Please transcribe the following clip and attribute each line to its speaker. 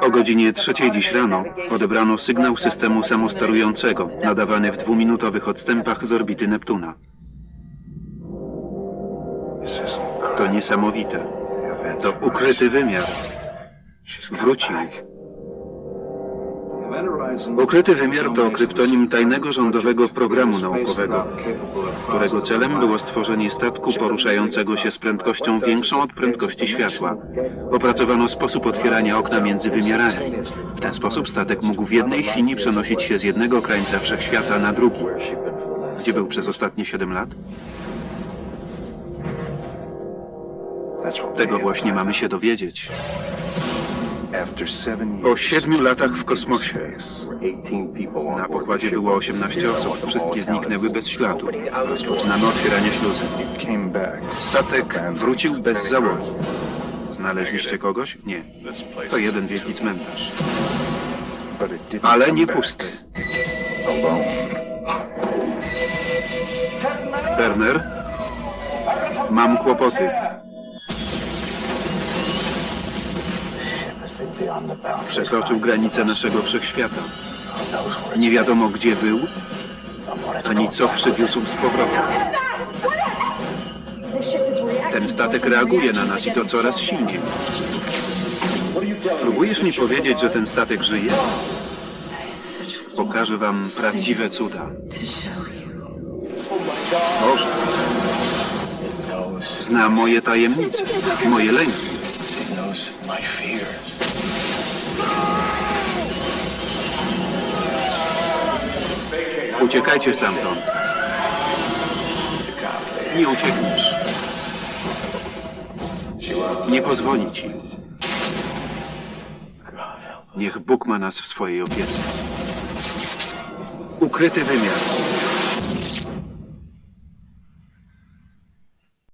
Speaker 1: O godzinie trzeciej dziś rano odebrano sygnał systemu samosterującego, nadawany w dwuminutowych odstępach z orbity Neptuna. To niesamowite. To ukryty wymiar. Wrócił. Ukryty wymiar to kryptonim tajnego rządowego programu naukowego, którego celem było stworzenie statku poruszającego się z prędkością większą od prędkości światła. Opracowano sposób otwierania okna między wymiarami. W ten sposób statek mógł w jednej chwili przenosić się z jednego krańca wszechświata na drugi. Gdzie był przez ostatnie 7 lat? Tego właśnie mamy się dowiedzieć. Po siedmiu latach w kosmosie na pokładzie było 18 osób. Wszystkie zniknęły bez śladu. Rozpoczynamy otwieranie śluzy. Statek wrócił bez załogi. Znaleźliście kogoś? Nie. To jeden wielki cmentarz. Ale nie pusty. Turner? Mam kłopoty. Przekroczył granicę naszego wszechświata. Nie wiadomo gdzie był, ani co przywiózł z powrotem. Ten statek reaguje na nas i to coraz silniej. Próbujesz mi powiedzieć, że ten statek żyje? Pokażę wam prawdziwe cuda. Boże. Zna moje tajemnice, moje lęki. Uciekajcie stamtąd. Nie uciekniesz. Nie pozwoli ci. Niech Bóg ma nas w swojej opiece. Ukryty wymiar.